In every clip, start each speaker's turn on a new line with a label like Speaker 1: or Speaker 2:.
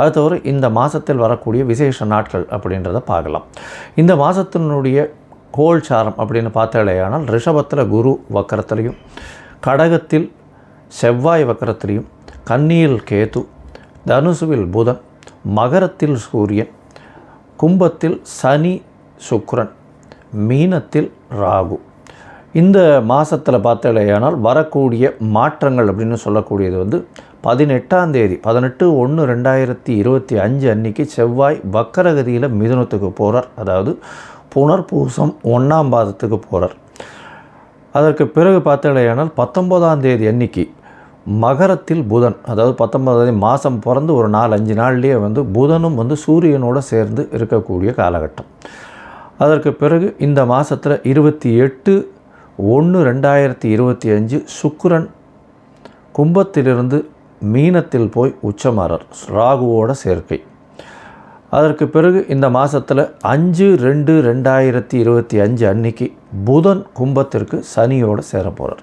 Speaker 1: அது தவிர இந்த மாதத்தில் வரக்கூடிய விசேஷ நாட்கள் அப்படின்றத பார்க்கலாம். இந்த மாதத்தினுடைய கோல் சாரம் அப்படின்னு பார்த்தாலேயானால் ரிஷபத்தில் குரு வக்கரத்துலேயும் கடகத்தில் செவ்வாய் வக்கரத்திலையும் கன்னியில் கேது தனுசுவில் புதன் மகரத்தில் சூரியன் கும்பத்தில் சனி சுக்ரன் மீனத்தில் ராகு. இந்த மாதத்தில் பார்த்தாலேயானால் வரக்கூடிய மாற்றங்கள் அப்படின்னு சொல்லக்கூடியது வந்து பதினெட்டாம் தேதி பதினெட்டு ஒன்று ரெண்டாயிரத்தி இருபத்தி அஞ்சு அன்னைக்கு செவ்வாய் வக்கரகதியில் மிதுனத்துக்கு போகிறார் அதாவது புனர்பூசம் ஒன்றாம் பாதத்துக்கு போகிறார் அதற்கு பிறகு பார்த்தாலேயானால் பத்தொம்போதாம் தேதி அன்னைக்கு மகரத்தில் புதன் அதாவது பத்தொன்பதாம் தேதி மாதம் பிறந்து ஒரு நாலு அஞ்சு நாள்லேயே வந்து புதனும் வந்து சூரியனோடு சேர்ந்து இருக்கக்கூடிய காலகட்டம். அதற்கு பிறகு இந்த மாதத்தில் இருபத்தி எட்டு ஒன்று ரெண்டாயிரத்தி இருபத்தி அஞ்சு சுக்கரன் கும்பத்திலிருந்து மீனத்தில் போய் உச்சமாறார் ராகுவோட சேர்க்கை. அதற்கு பிறகு இந்த மாதத்தில் அஞ்சு ரெண்டு ரெண்டாயிரத்தி இருபத்தி அஞ்சு அன்னைக்கு புதன் கும்பத்திற்கு சனியோடு சேர போகிறார்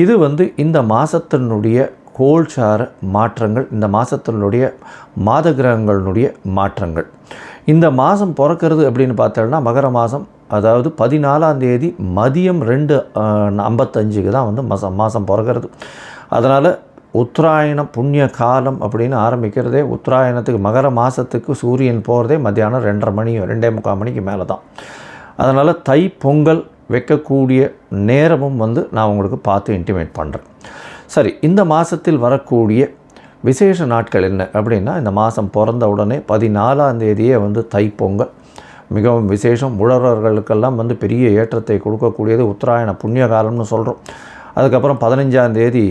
Speaker 1: இது வந்து இந்த மாதத்தினுடைய கோல்சார மாற்றங்கள் இந்த மாதத்தினுடைய மாத கிரகங்களுடைய மாற்றங்கள். இந்த மாதம் பிறக்கிறது அப்படின்னு பார்த்தோம்னா மகர மாதம் அதாவது பதினாலாம் தேதி மதியம் ரெண்டு ஐம்பத்தஞ்சுக்கு தான் வந்து மாதம் மாதம் பிறக்கிறது. அதனால் உத்தராயணம் புண்ணிய காலம் அப்படின்னு ஆரம்பிக்கிறதே உத்தராயணத்துக்கு மகர மாதத்துக்கு சூரியன் போகிறதே மத்தியானம் ரெண்டரை மணி ரெண்டே முக்கால் மணிக்கு மேலே தான் அதனால் தை பொங்கல் வைக்கக்கூடிய நேரமும் வந்து நான் உங்களுக்கு பார்த்து இன்டிமேட் பண்ணுறேன் சரி இந்த மாதத்தில் வரக்கூடிய விசேஷ நாட்கள் என்ன அப்படின்னா இந்த மாதம் பிறந்த உடனே பதினாலாம் தேதியே வந்து தைப்பொங்கல் மிகவும் விசேஷம். உழவர்களுக்கெல்லாம் வந்து பெரிய ஏற்றத்தை கொடுக்கக்கூடியது உத்தராயண புண்ணிய காலம்னு சொல்கிறோம் அதுக்கப்புறம் பதினஞ்சாம் தேதி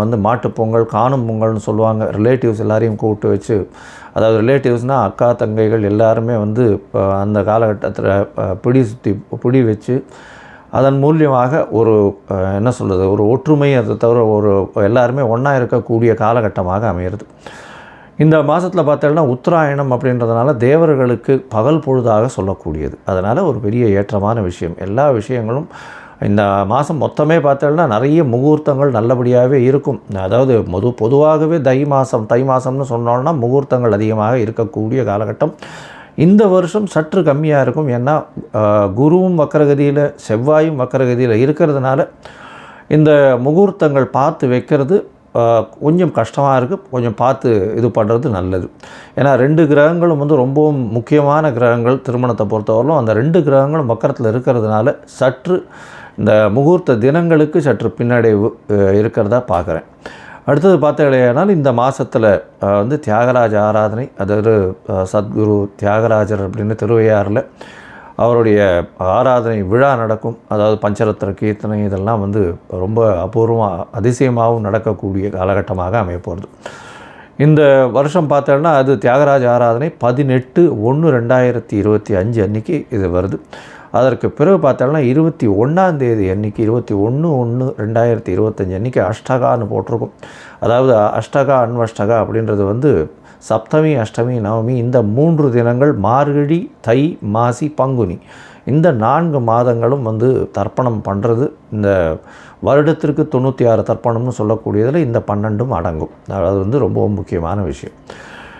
Speaker 1: வந்து மாட்டுப்பொங்கல் காணும் பொங்கல்னு சொல்லுவாங்க. ரிலேட்டிவ்ஸ் எல்லாரையும் கூப்பிட்டு வச்சு அதாவது ரிலேட்டிவ்ஸ்னால் அக்கா தங்கைகள் எல்லாருமே வந்து அந்த காலகட்டத்தில் பிடி சுற்றி பிடி வச்சு அதன் மூலியமாக ஒரு என்ன சொல்கிறது ஒரு ஒற்றுமை அதை தவிர ஒரு எல்லாருமே ஒன்றா இருக்கக்கூடிய காலகட்டமாக அமையிறது. இந்த மாதத்தில் பார்த்தோம்னா உத்தராயணம் அப்படின்றதுனால தேவர்களுக்கு பகல் பொழுதாக சொல்லக்கூடியது. அதனால் ஒரு பெரிய ஏற்றமான விஷயம். எல்லா விஷயங்களும் இந்த மாதம் மொத்தமே பார்த்தோம்னா நிறைய முகூர்த்தங்கள் நல்லபடியாகவே இருக்கும். அதாவது பொது பொதுவாகவே தை மாதம் தை மாதம்னு சொன்னோன்னா முகூர்த்தங்கள் அதிகமாக இருக்கக்கூடிய காலகட்டம். இந்த வருஷம் சற்று கம்மியாக இருக்கும். ஏன்னா குருவும் வக்கரகதியில் செவ்வாயும் வக்கரகதியில் இருக்கிறதுனால இந்த முகூர்த்தங்கள் பார்த்து வைக்கிறது கொஞ்சம் கஷ்டமாக இருக்குது கொஞ்சம் பார்த்து இது பண்ணுறது நல்லது. ஏன்னா ரெண்டு கிரகங்களும் வந்து ரொம்பவும் முக்கியமான கிரகங்கள். திருமணத்தை பொறுத்தவரையிலும் அந்த ரெண்டு கிரகங்களும் மக்கரத்தில் இருக்கிறதுனால சற்று இந்த முகூர்த்த தினங்களுக்கு சற்று பின்னாடி இருக்கிறதா பார்க்குறேன். அடுத்தது பார்த்தீங்கன்னா இந்த மாதத்தில் வந்து தியாகராஜ ஆராதனை அதாவது சத்குரு தியாகராஜர் அப்படின்னு திருவையாறில் அவருடைய ஆராதனை விழா நடக்கும். அதாவது பஞ்சரத்ர கீர்த்தனை இதெல்லாம் வந்து ரொம்ப அபூர்வமாக அதிசயமாகவும் நடக்கக்கூடிய காலகட்டமாக அமையப்போகிறது இந்த வருஷம் பார்த்தோன்னா அது தியாகராஜ ஆராதனை பதினெட்டு ஒன்று ரெண்டாயிரத்தி இருபத்தி அஞ்சு அன்றைக்கி இது வருது. அதற்கு பிறகு பார்த்தோம்னா இருபத்தி ஒன்றாந்தேதி அன்றைக்கி இருபத்தி ஒன்று ஒன்று ரெண்டாயிரத்தி இருபத்தஞ்சி அன்றைக்கி அஷ்டகான்னு போட்டிருக்கும். அதாவது அஷ்டகா அன்வஷ்டகா அப்படின்றது வந்து சப்தமி அஷ்டமி நவமி இந்த மூன்று தினங்கள் மார்கழி தை மாசி பங்குனி. இந்த நான்கு மாதங்களும் வந்து தர்ப்பணம் பண்ணுறது இந்த வருடத்திற்கு தொண்ணூற்றி ஆறு தர்ப்பணம்னு சொல்லக்கூடியதில் இந்த பன்னெண்டும் அடங்கும். அது வந்து ரொம்பவும் முக்கியமான விஷயம்.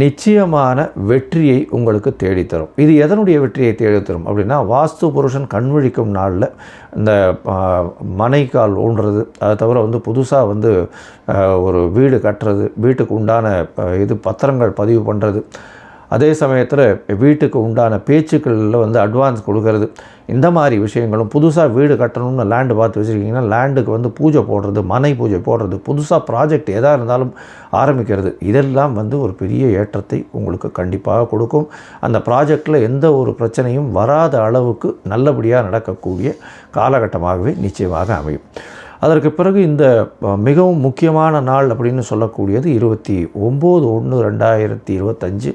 Speaker 1: நிச்சயமான வெற்றியை உங்களுக்கு தேடித்தரும். இது எதனுடைய வெற்றியை தேடித்தரும் அப்படின்னா வாஸ்து புருஷன் கண்விழிக்கும் நாளில் இந்த மனைக்கால் ஊன்றது. அதை தவிர வந்து புதுசாக வந்து ஒரு வீடு கட்டுறது வீட்டுக்கு உண்டான இது பத்திரங்கள் பதிவு பண்ணுறது அதே சமயத்தில் வீட்டுக்கு உண்டான பேச்சுக்களில் வந்து அட்வான்ஸ் கொடுக்கறது. இந்த மாதிரி விஷயங்களும் புதுசாக வீடு கட்டணும்னு லேண்டு பார்த்து வச்சுருக்கீங்கன்னா லேண்டுக்கு வந்து பூஜை போடுறது மனை பூஜை போடுறது புதுசாக ப்ராஜெக்ட் எதாக இருந்தாலும் ஆரம்பிக்கிறது இதெல்லாம் வந்து ஒரு பெரிய ஏற்றத்தை உங்களுக்கு கண்டிப்பாக கொடுக்கும். அந்த ப்ராஜெக்டில் எந்த ஒரு பிரச்சனையும் வராத அளவுக்கு நல்லபடியாக நடக்கக்கூடிய காலகட்டமாகவே நிச்சயமாக அமையும். அதற்கு பிறகு இந்த மிகவும் முக்கியமான நாள் அப்படின்னு சொல்லக்கூடியது இருபத்தி ஒம்பது ஒன்று ரெண்டாயிரத்தி இருபத்தஞ்சு.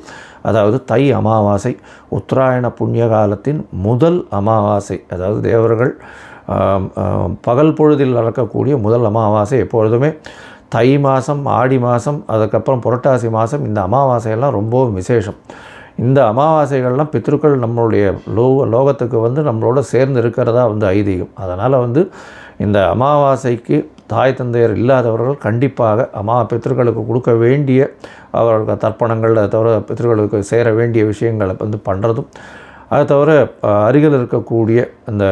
Speaker 1: அதாவது தை அமாவாசை உத்தராயண புண்ணிய காலத்தின் முதல் அமாவாசை அதாவது தேவர்கள் பகல் பொழுதில் நடக்கக்கூடிய முதல் அமாவாசை எப்பொழுதுமே தை மாதம் ஆடி மாதம் அதுக்கப்புறம் புரட்டாசி மாதம் இந்த அமாவாசையெல்லாம் ரொம்பவும் விசேஷம். இந்த அமாவாசைகள்லாம் பித்ருக்கள் நம்மளுடைய லோ லோகத்துக்கு வந்து நம்மளோட சேர்ந்து இருக்கிறதா வந்து ஐதீகம். அதனால் வந்து இந்த அமாவாசைக்கு தாய் தந்தையர் இல்லாதவர்கள் கண்டிப்பாக அம்மா பித்திருக்களுக்கு கொடுக்க வேண்டிய அவர்களுக்கு தர்ப்பணங்கள் அதை தவிர பித்திருக்களுக்கு சேர வேண்டிய விஷயங்களை வந்து பண்ணுறதும் அதை தவிர அருகில் இருக்கக்கூடிய அந்த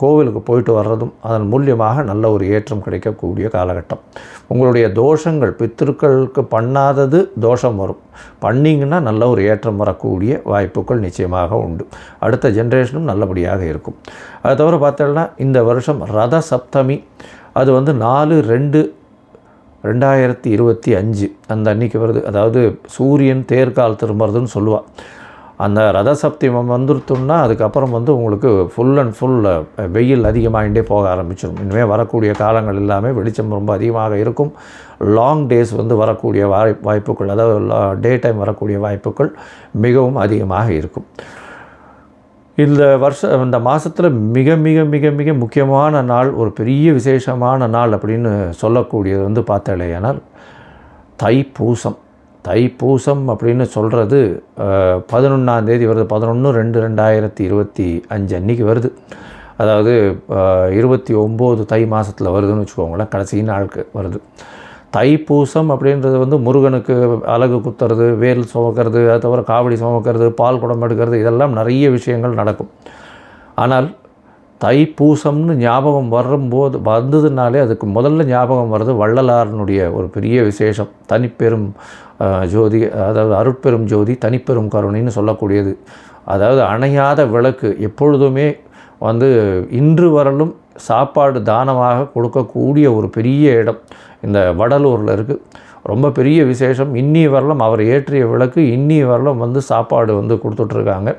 Speaker 1: கோவிலுக்கு போயிட்டு வர்றதும் அதன் மூலியமாக நல்ல ஒரு ஏற்றம் கிடைக்கக்கூடிய காலகட்டம். உங்களுடைய தோஷங்கள் பித்திருக்களுக்கு பண்ணாதது தோஷம் வரும். பண்ணிங்கன்னா நல்ல ஒரு ஏற்றம் வரக்கூடிய வாய்ப்புகள் நிச்சயமாக உண்டு. அடுத்த ஜென்ரேஷனும் நல்லபடியாக இருக்கும். அதை தவிர பார்த்தோம்னா இந்த வருஷம் ரத சப்தமி அது வந்து நாலு ரெண்டு ரெண்டாயிரத்தி இருபத்தி அஞ்சு. அந்த அன்னைக்கு வருது. அதாவது சூரியன் தேர்கால் திரும்புறதுன்னு சொல்லுவாள் அந்த ரத சப்தமம் வந்துருத்தோம்னா அதுக்கப்புறம் வந்து உங்களுக்கு ஃபுல் அண்ட் ஃபுல் வெயில் அதிகமாகிட்டே போக ஆரம்பிச்சிடும் இனிமேல் வரக்கூடிய காலங்கள் எல்லாமே வெளிச்சம் ரொம்ப அதிகமாக இருக்கும். லாங் டேஸ் வந்து வரக்கூடிய வாய் வாய்ப்புகள் அதாவது டே டைம் வரக்கூடிய வாய்ப்புகள் மிகவும் அதிகமாக இருக்கும். இந்த வருஷம் இந்த மாதத்தில் மிக மிக மிக மிக முக்கியமான நாள் ஒரு பெரிய விசேஷமான நாள் அப்படின்னு சொல்லக்கூடியது வந்து பார்த்தாலேயானால் தைப்பூசம். தைப்பூசம் அப்படின்னு சொல்கிறது பதினொன்றாம் தேதி வருது. பதினொன்று ரெண்டு ரெண்டாயிரத்தி இருபத்தி அஞ்சு அன்னைக்கு வருது. அதாவது இருபத்தி ஒம்பது தை மாதத்தில் வருதுன்னு வச்சுக்கோங்களேன் கடைசி நாளுக்கு வருது. தைப்பூசம் அப்படின்றது வந்து முருகனுக்கு அலகு குத்துறது வேல் சுமக்கிறது அது தவிர காவடி சுமக்கிறது பால் குடம் எடுக்கிறது இதெல்லாம் நிறைய விஷயங்கள் நடக்கும். ஆனால் தைப்பூசம்னு ஞாபகம் வரும்போது வந்ததுனாலே அதுக்கு முதல்ல ஞாபகம் வர்றது வள்ளலாரனுடைய ஒரு பெரிய விசேஷம். தனிப்பெரும் ஜோதி அதாவது அருட்பெரும் ஜோதி தனிப்பெரும் கருணைன்னு சொல்லக்கூடியது. அதாவது அணையாத விளக்கு எப்பொழுதுமே வந்து இன்று வரலும் சாப்பாடு தானமாக கொடுக்கக்கூடிய ஒரு பெரிய இடம் இந்த வடலூரில் இருக்குது ரொம்ப பெரிய விசேஷம். இன்னி வரலும் அவர் ஏற்றிய விளக்கு இன்னி வரலும் வந்து சாப்பாடு வந்து கொடுத்துட்ருக்காங்க.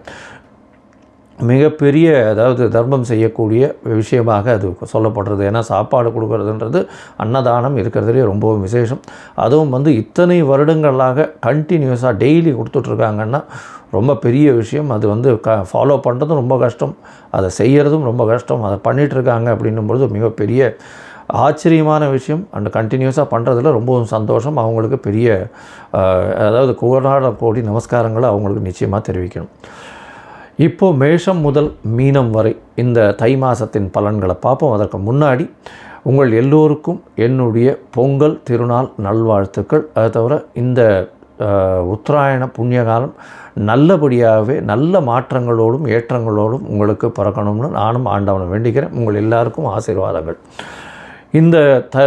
Speaker 1: மிகப்பெரிய அதாவது தர்மம் செய்யக்கூடிய விஷயமாக அது சொல்லப்படுறது. ஏன்னா சாப்பாடு கொடுக்கறதுன்றது அன்னதானம் இருக்கிறதுலே ரொம்பவும் விசேஷம். அதுவும் வந்து இத்தனை வருடங்களாக கண்டினியூஸாக டெய்லி கொடுத்துட்ருக்காங்கன்னா ரொம்ப பெரிய விஷயம். அது வந்து க ஃபாலோ பண்ணுறதும் ரொம்ப கஷ்டம். அதை செய்கிறதும் ரொம்ப கஷ்டம். அதை பண்ணிகிட்ருக்காங்க அப்படின்னும்பொழுது மிகப்பெரிய ஆச்சரியமான விஷயம். அண்ட் கண்டினியூஸாக பண்ணுறதுல ரொம்பவும் சந்தோஷம். அவங்களுக்கு பெரிய அதாவது கோடான கோடி நமஸ்காரங்களை அவங்களுக்கு நிச்சயமாக தெரிவிக்கணும். இப்போது மேஷம் முதல் மீனம் வரை இந்த தை மாதத்தின் பலன்களை பார்ப்போம். அதற்கு முன்னாடி உங்கள் எல்லோருக்கும் என்னுடைய பொங்கல் திருநாள் நல்வாழ்த்துக்கள். அதை தவிர இந்த உத்தராயண புண்ணிய காலம் நல்லபடியாகவே நல்ல மாற்றங்களோடும் ஏற்றங்களோடும் உங்களுக்கு பிறக்கணும்னு நானும் ஆண்டவனை வேண்டிக்கிறேன். உங்கள் எல்லாருக்கும் ஆசீர்வாதங்கள். இந்த த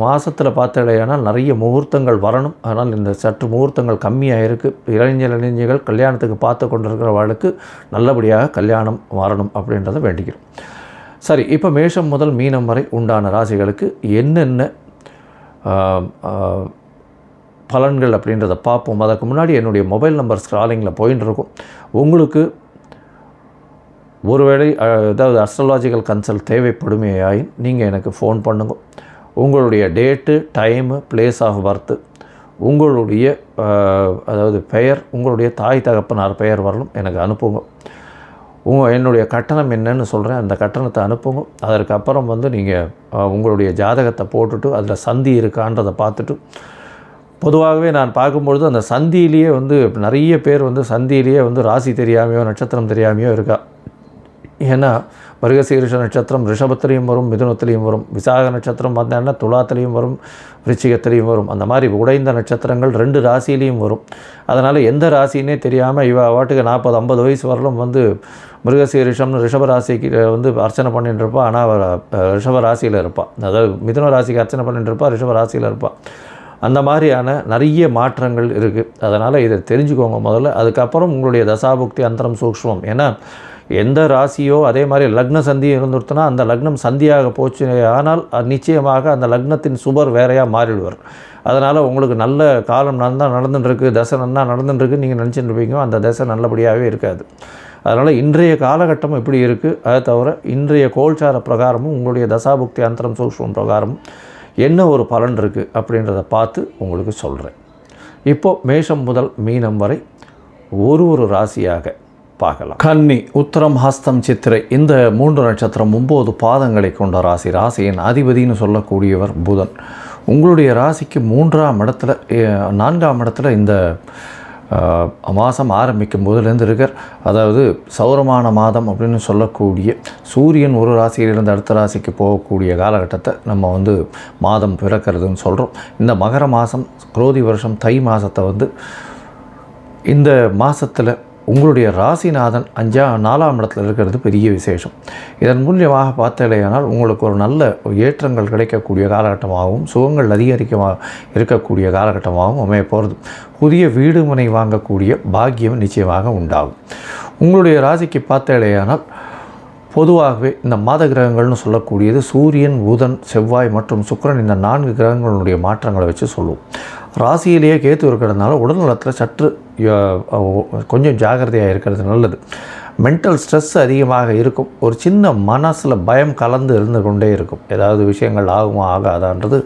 Speaker 1: மாதத்தில் பார்த்தலையானால் நிறைய முகூர்த்தங்கள் வரணும். ஆனால் இந்த சற்று முகூர்த்தங்கள் கம்மியாக இருக்குது இளைஞர் இளைஞர்கள் கல்யாணத்துக்கு பார்த்து கொண்டிருக்கிறவர்களுக்கு நல்லபடியாக கல்யாணம் வரணும் அப்படின்றத வேண்டிக்கிறோம். சரி இப்போ மேஷம் முதல் மீனம் வரை உண்டான ராசிகளுக்கு என்னென்ன பலன்கள் அப்படின்றத பார்ப்போம். அதற்கு முன்னாடி என்னுடைய மொபைல் நம்பர் ஸ்க்ராலிங்கில் போயின்னு இருக்கும் உங்களுக்கு ஒருவேளை அஹ், அதாவது அஸ்ட்ராலாஜிக்கல் கன்சல்ட் தேவைப்படுமையாயின் நீங்கள் எனக்கு ஃபோன் பண்ணுங்க. உங்களுடைய date time place of birth உங்களுடைய அதாவது பெயர் உங்களுடைய தாய் தகப்பனார் பெயர் வரலும் எனக்கு அனுப்புங்க. உங்கள் என்னுடைய கட்டணம் என்னன்னு சொல்கிறேன் அந்த கட்டணத்தை அனுப்புங்க. அதற்கப்புறம் வந்து நீங்கள் உங்களுடைய ஜாதகத்தை போட்டுட்டு அதில் சந்தி இருக்கான்றதை பார்த்துட்டு பொதுவாகவே நான் பார்க்கும்பொழுது அந்த சந்தியிலேயே வந்து நிறைய பேர் வந்து சந்தியிலேயே வந்து ராசி தெரியாமையோ நட்சத்திரம் தெரியாமையோ இருக்கா? ஏன்னா மிருகசீரிஷ நட்சத்திரம் ரிஷபத்திலையும் வரும் மிதுனத்திலையும் வரும் விசாக நட்சத்திரம் வந்தேன்னா துலாத்திலையும் வரும் விருச்சிகத்திலையும் வரும். அந்த மாதிரி உடைந்த நட்சத்திரங்கள் ரெண்டு ராசியிலையும் வரும். அதனால் எந்த ராசின்னே தெரியாமல் இவ வாட்டுக்கு நாற்பது ஐம்பது வயசு வரலும் வந்து மிருகசீரிஷம்னு ரிஷப ராசிக்கு வந்து அர்ச்சனை பண்ணிட்டுருப்பா ஆனால் அவர் ரிஷப ராசியில் இருப்பாள் அதாவது மிதுன ராசிக்கு அர்ச்சனை பண்ணிட்டு இருப்பா ரிஷப ராசியில் இருப்பாள் அந்த மாதிரியான நிறைய மாற்றங்கள் இருக்குது அதனால் இதை தெரிஞ்சுக்கோங்க முதல்ல. அதுக்கப்புறம் உங்களுடைய தசாபுக்தி அந்தரம் சூக்ஷ்மம். ஏன்னா எந்த ராசியோ அதே மாதிரி லக்ன சந்தி இருந்துருத்துனா அந்த லக்னம் சந்தியாக போச்சு. ஆனால் அது நிச்சயமாக அந்த லக்னத்தின் சுபர் வேறையாக மாறிடுவார். அதனால் உங்களுக்கு நல்ல காலம் நல்லா நடந்துட்டுருக்கு தசை நல்லா நடந்துட்டுருக்கு நீங்கள் நினச்சிட்டு இருப்பீங்க. அந்த தசை நல்லபடியாகவே இருக்காது. அதனால் இன்றைய காலகட்டம் எப்படி இருக்குது அதை தவிர இன்றைய கோல்சார பிரகாரமும் உங்களுடைய தசாபுக்தி அந்தரம் சூக்ஷ்மம் பிரகாரமும் என்ன ஒரு பலன் இருக்குது அப்படின்றத பார்த்து உங்களுக்கு சொல்கிறேன் இப்போது மேஷம் முதல் மீனம் வரை ஒரு ஒரு ராசியாக பார்க்கலாம். கன்னி உத்தரம் ஹஸ்தம் சித்திரை இந்த மூன்று நட்சத்திரம் ஒம்பது பாதங்களை கொண்ட ராசி. ராசியின் அதிபதின்னு சொல்லக்கூடியவர் புதன். உங்களுடைய ராசிக்கு மூன்றாம் இடத்துல நான்காம் இடத்துல இந்த மாதம் ஆரம்பிக்கும் போதுலேருந்து இருக்கார் அதாவது சௌரமான மாதம் அப்படின்னு சொல்லக்கூடிய சூரியன் ஒரு ராசியிலிருந்து அடுத்த ராசிக்கு போகக்கூடிய காலகட்டத்தை நம்ம வந்து மாதம் பிறக்கிறதுன்னு சொல்கிறோம் இந்த மகர மாதம் குரோதி வருஷம் தை மாதத்தை வந்து இந்த மாதத்தில் உங்களுடைய ராசிநாதன் அஞ்சா நாலாம் இடத்துல இருக்கிறது பெரிய விசேஷம். இதன் மூலியமாக பார்த்தலையானால் உங்களுக்கு ஒரு நல்ல ஏற்றங்கள் கிடைக்கக்கூடிய காலகட்டமாகவும் சுகங்கள் அதிகரிக்கமாக இருக்கக்கூடிய காலகட்டமாகவும் அமைய போகிறது புதிய வீடு மனை வாங்கக்கூடிய பாக்கியம் நிச்சயமாக உண்டாகும். உங்களுடைய ராசிக்கு பார்த்தலையானால் பொதுவாகவே இந்த மாத கிரகங்கள்னு சொல்லக்கூடியது சூரியன் புதன் செவ்வாய் மற்றும் சுக்கிரன் இந்த நான்கு கிரகங்களுடைய மாற்றங்களை வச்சு சொல்லுவோம் ராசியிலேயே கேத்து இருக்கிறதுனால உடல்நலத்தில் சற்று கொஞ்சம் ஜாகிரதையாக இருக்கிறது நல்லது. மென்டல் ஸ்ட்ரெஸ் அதிகமாக இருக்கும். ஒரு சின்ன மனசில் பயம் கலந்து இருந்து கொண்டே இருக்கும். ஏதாவது விஷயங்கள் ஆகுமா ஆகாதான்றது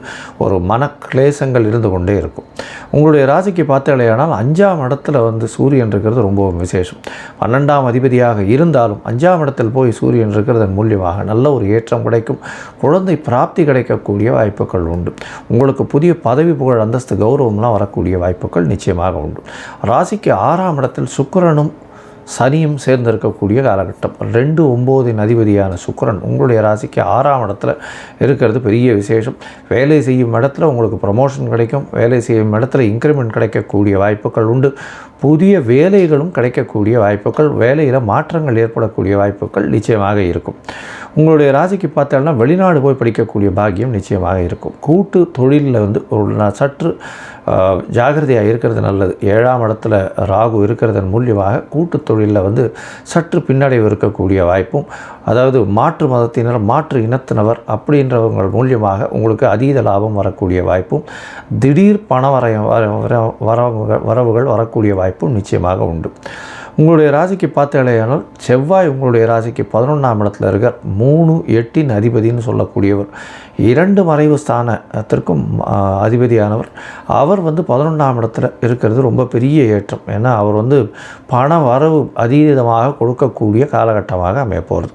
Speaker 1: ஒரு மனக்லேசங்கள் இருந்து கொண்டே இருக்கும். உங்களுடைய ராசிக்கு பார்த்தாலேயானால் அஞ்சாம் இடத்துல வந்து சூரியன் இருக்கிறது ரொம்பவும் விசேஷம். பன்னெண்டாம் அதிபதியாக இருந்தாலும் அஞ்சாம் இடத்தில் போய் சூரியன் இருக்கிறதன் மூலியமாக நல்ல ஒரு ஏற்றம் கிடைக்கும். குழந்தை பிராப்தி கிடைக்கக்கூடிய வாய்ப்புகள் உண்டு. உங்களுக்கு புதிய பதவி புகழ் அந்தஸ்து கௌரவம்லாம் வரக்கூடிய வாய்ப்புகள் நிச்சயமாக உண்டு. ராசிக்கு ஆறாம் இடத்தில் சுக்கரனும் சனியும் சேர்ந்திருக்கக்கூடிய காலகட்டம். ரெண்டு ஒம்போதின் அதிபதியான சுக்கிரன் உங்களுடைய ராசிக்கு ஆறாம் இடத்துல இருக்கிறது பெரிய விசேஷம். வேலை செய்யும் இடத்துல உங்களுக்கு ப்ரமோஷன் கிடைக்கும். வேலை செய்யும் இடத்துல இன்க்ரிமெண்ட் கிடைக்கக்கூடிய வாய்ப்புகள் உண்டு. புதிய வேலைகளும் கிடைக்கக்கூடிய வாய்ப்புகள். வேலையில் மாற்றங்கள் ஏற்படக்கூடிய வாய்ப்புகள் நிச்சயமாக இருக்கும். உங்களுடைய ராசிக்கு பார்த்தோம்னா வெளிநாடு போய் படிக்கக்கூடிய பாக்கியம் நிச்சயமாக இருக்கும். கூட்டு தொழிலில் வந்து ஒரு நான் சற்று ஜாகிரதையாக இருக்கிறது நல்லது. ஏழாம் இடத்துல ராகு இருக்கிறதன் மூலியமாக கூட்டு தொழிலில் வந்து சற்று பின்னடைவு இருக்கக்கூடிய வாய்ப்பும் அதாவது மாற்று மதத்தினர் மாற்று இனத்தினவர் அப்படின்றவங்கள் மூலியமாக உங்களுக்கு அதீத லாபம் வரக்கூடிய வாய்ப்பும் திடீர் பண வர வர- வர- வரவுகள் வரவுகள் வரக்கூடிய வாய்ப்பும் நிச்சயமாக உண்டு. உங்களுடைய ராசிக்கு பார்த்தாலேயானால் செவ்வாய் உங்களுடைய ராசிக்கு பதினொன்றாம் இடத்துல இருக்கார். மூணு எட்டின் அதிபதின்னு சொல்லக்கூடியவர். இரண்டு மறைவு ஸ்தானத்திற்கும் அதிபதியானவர். அவர் வந்து பதினொன்றாம் இடத்துல இருக்கிறது ரொம்ப பெரிய ஏற்றம். ஏன்னா அவர் வந்து பண வரவு அதீதமாக கொடுக்கக்கூடிய காலகட்டமாக அமைய போகிறது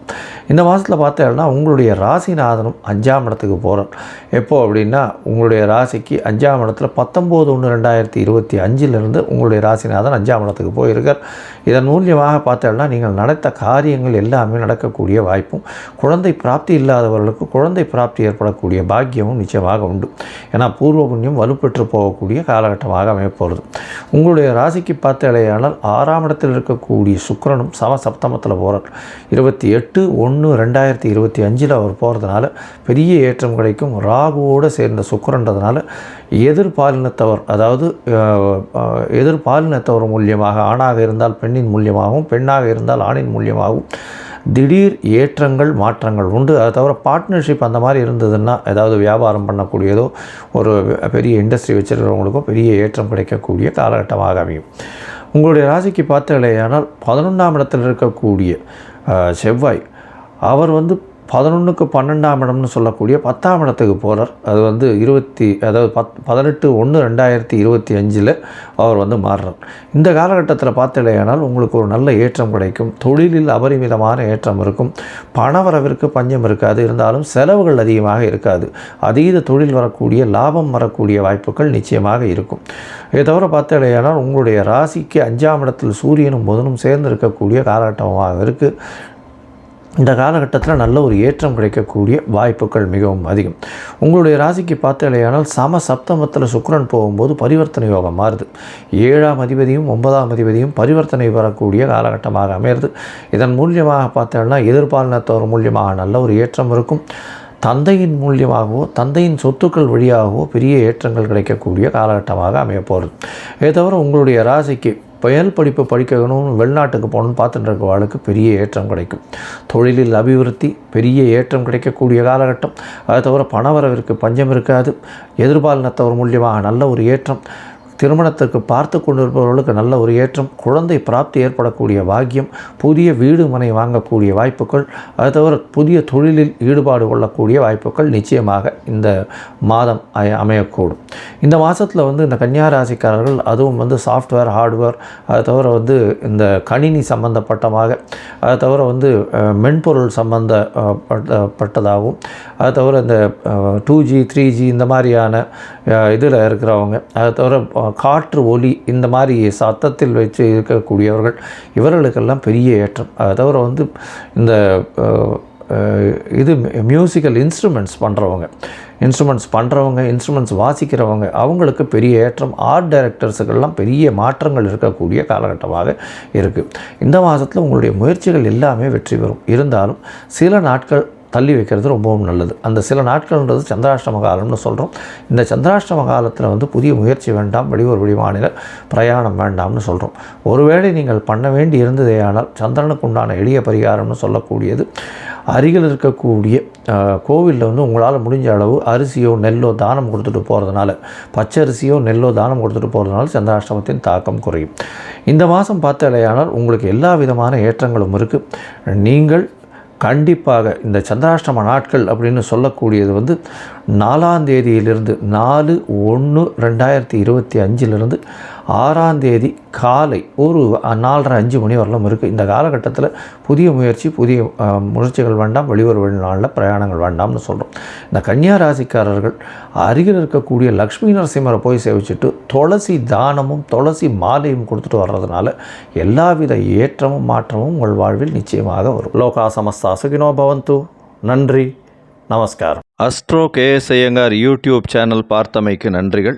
Speaker 1: இந்த மாதத்தில் பார்த்தேன்னா உங்களுடைய ராசிநாதனும் அஞ்சாம் இடத்துக்கு போகிறார் எப்போது அப்படின்னா உங்களுடைய ராசிக்கு அஞ்சாம் இடத்துல பத்தொம்போது ஒன்று ரெண்டாயிரத்தி இருபத்தி அஞ்சிலிருந்து உங்களுடைய ராசிநாதன் அஞ்சாம் இடத்துக்கு போயிருக்கார். இதன் மூலியமாக பார்த்தோம்னா நீங்கள் நடத்த காரியங்கள் எல்லாமே நடக்கக்கூடிய வாய்ப்பும் குழந்தை பிராப்தி இல்லாதவர்களுக்கு குழந்தை பிராப்தி ஏற்படக்கூடிய பாக்கியமும் நிச்சயமாக உண்டு. ஏன்னா பூர்வ புண்ணியம் வலுப்பெற்று போகக்கூடிய காலகட்டமாக அமையப்போகிறது. உங்களுடைய ராசிக்கு பார்த்தேலையானால் ஆறாம் இடத்தில் இருக்கக்கூடிய சுக்கரனும் சம சப்தமத்தில் போகிறார் இருபத்தி எட்டு ஒன்று ரெண்டாயிரத்தி இருபத்தி அஞ்சில் அவர் போகிறதுனால பெரிய ஏற்றம் கிடைக்கும். ராகுவோடு சேர்ந்த சுக்கரன்றதுனால எதிர்பாலினத்தவர் அதாவது எதிர்பாலினத்தவர் மூலியமாக ஆணாக இருந்தால் பெண்ணின் மூலியமாகவும் பெண்ணாக இருந்தால் ஆணின் மூலியமாகவும் திடீர் ஏற்றங்கள் மாற்றங்கள் உண்டு. அதை தவிர பார்ட்னர்ஷிப் அந்த மாதிரி இருந்ததுன்னா ஏதாவது வியாபாரம் பண்ணக்கூடியதோ ஒரு பெரிய இண்டஸ்ட்ரி வச்சுருக்கிறவங்களுக்கோ பெரிய ஏற்றம் கிடைக்கக்கூடிய காலகட்டமாக அமையும். உங்களுடைய ராசிக்கு பார்த்தாலேயானால் பதினொன்றாம் இடத்தில் இருக்கக்கூடிய செவ்வாய் அவர் வந்து பதினொன்றுக்கு பன்னெண்டாம் இடம்னு சொல்லக்கூடிய பத்தாம் இடத்துக்கு போகிறார் அது வந்து இருபத்தி அதாவது பத் பதினெட்டு ஒன்று ரெண்டாயிரத்தி இருபத்தி அஞ்சில் அவர் வந்து மாறுறார். இந்த காலகட்டத்தில் பார்த்தலையானால் உங்களுக்கு ஒரு நல்ல ஏற்றம் கிடைக்கும். தொழிலில் அபரிமிதமான ஏற்றம் இருக்கும். பணவரவிற்கு பஞ்சம் இருக்காது. இருந்தாலும் செலவுகள் அதிகமாக இருக்காது. அதீத தொழில் வரக்கூடிய லாபம் வரக்கூடிய வாய்ப்புகள் நிச்சயமாக இருக்கும். இதை தவிர பார்த்தலையானால் உங்களுடைய ராசிக்கு அஞ்சாம் இடத்தில் சூரியனும் புதனும் சேர்ந்து இருக்கக்கூடிய காலகட்டமாக இருக்குது இந்த காலகட்டத்தில் நல்ல ஒரு ஏற்றம் கிடைக்கக்கூடிய வாய்ப்புகள் மிகவும் அதிகம். உங்களுடைய ராசிக்கு பார்த்தலையானால் சம சப்தமத்தில் சுக்கிரன் போகும்போது பரிவர்த்தனை யோகம் மாறுது. ஏழாம் அதிபதியும் ஒன்பதாம் அதிபதியும் பரிவர்த்தனை வரக்கூடிய காலகட்டமாக அமையிறது. இதன் மூலியமாக பார்த்தோம்னா எதிர்பாலினத்தோர் மூலியமாக நல்ல ஒரு ஏற்றம் இருக்கும். தந்தையின் மூலியமாகவோ தந்தையின் சொத்துக்கள் வழியாகவோ பெரிய ஏற்றங்கள் கிடைக்கக்கூடிய காலகட்டமாக அமையப்போகிறது இதை தவிர உங்களுடைய ராசிக்கு பயல் படிப்பு படிக்கணும் வெளிநாட்டுக்கு போகணும்னு பார்த்துட்டு இருக்க வாழ்க்கை பெரிய ஏற்றம் கிடைக்கும். தொழிலில் அபிவிருத்தி பெரிய ஏற்றம் கிடைக்கக்கூடிய காலகட்டம். அதை தவிர பணவரவிற்கு பஞ்சம் இருக்காது. எதிர்பாலினத்தவர் மூலியமாக நல்ல ஒரு ஏற்றம். திருமணத்திற்கு பார்த்து கொண்டிருப்பவர்களுக்கு நல்ல ஒரு ஏற்றம் குழந்தை பிராப்தி ஏற்படக்கூடிய பாக்கியம் புதிய வீடு மனை வாங்கக்கூடிய வாய்ப்புகள் அது தவிர புதிய தொழிலில் ஈடுபாடு கொள்ளக்கூடிய வாய்ப்புகள் நிச்சயமாக இந்த மாதம் அமையக்கூடும். இந்த மாதத்தில் வந்து இந்த கன்னியா ராசிக்காரர்கள் அதுவும் வந்து சாஃப்ட்வேர் ஹார்ட்வேர் அது தவிர வந்து இந்த கணினி சம்பந்தப்பட்டமாக அது தவிர வந்து மென்பொருள் சம்பந்த பட்ட- பட்டதாகவும் அது தவிர இந்த டூ ஜி த்ரீ ஜி இந்த மாதிரியான இதில் இருக்கிறவங்க அது தவிர காற்று ஒலி இந்த மாதிரி சத்தத்தில் வச்சு இருக்கக்கூடியவர்கள் இவர்களுக்கெல்லாம் பெரிய ஏற்றம். தவிர வந்து இந்த இது மியூசிக்கல் இன்ஸ்ட்ருமெண்ட்ஸ் பண்ணுறவங்க இன்ஸ்ட்ருமெண்ட்ஸ் பண்ணுறவங்க இன்ஸ்ட்ருமெண்ட்ஸ் வாசிக்கிறவங்க அவங்களுக்கு பெரிய ஏற்றம். ஆர்ட் டைரக்டர்ஸுக்கெல்லாம் பெரிய மாற்றங்கள் இருக்கக்கூடிய காலகட்டமாக இருக்குது இந்த மாதத்தில் உங்களுடைய முயற்சிகள் எல்லாமே வெற்றி பெறும். இருந்தாலும் சில நாட்கள் தள்ளி வைக்கிறது ரொம்பவும் நல்லது. அந்த சில நாட்கள்ன்றது சந்திராஷ்டம காலம்னு சொல்கிறோம் இந்த சந்திராஷ்டம காலத்தில் வந்து புதிய முயற்சி வேண்டாம் வெளியூர் வெளிமாநில பிரயாணம் வேண்டாம்னு சொல்கிறோம் ஒருவேளை நீங்கள் பண்ண வேண்டி இருந்ததேயானால் சந்திரனுக்கு உண்டான எளிய பரிகாரம்னு சொல்லக்கூடியது. அருகில் இருக்கக்கூடிய கோவிலில் வந்து உங்களால் முடிஞ்ச அளவு அரிசியோ நெல்லோ தானம் கொடுத்துட்டு போகிறதுனால பச்சரிசியோ நெல்லோ தானம் கொடுத்துட்டு போகிறதுனால சந்திராஷ்டமத்தின் தாக்கம் குறையும். இந்த மாதம் பார்த்தாலேயானால் உங்களுக்கு எல்லா விதமான ஏற்றங்களும் இருக்குது நீங்கள் கண்டிப்பாக இந்த சந்திராஷ்டம நாட்கள் அப்படின்னு சொல்லக்கூடியது வந்து நாலாம் தேதியிலிருந்து நாலு ஒன்று ரெண்டாயிரத்தி இருபத்தி அஞ்சிலிருந்து ஆறாம் தேதி காலை ஒரு நாலரை அஞ்சு மணி வரலும் இருக்குது இந்த காலகட்டத்தில் புதிய முயற்சி புதிய முயற்சிகள் வேண்டாம் வெளியூர் வெளிநாளில் பிரயாணங்கள் வேண்டாம்னு சொல்கிறோம் இந்த கன்னியா ராசிக்காரர்கள் அருகில் இருக்கக்கூடிய லக்ஷ்மி நரசிம்மரை போய் சேவிச்சுட்டு துளசி தானமும் துளசி மாலையும் கொடுத்துட்டு வர்றதுனால எல்லாவித ஏற்றமும் மாற்றமும் உங்கள் வாழ்வில் நிச்சயமாக வரும். லோகா சமஸ்தா சுகினோ பவந்து. நன்றி. நமஸ்காரம். Astro KS Iyengar YouTube channel பார்த்தமைக்கு நன்றிகள்.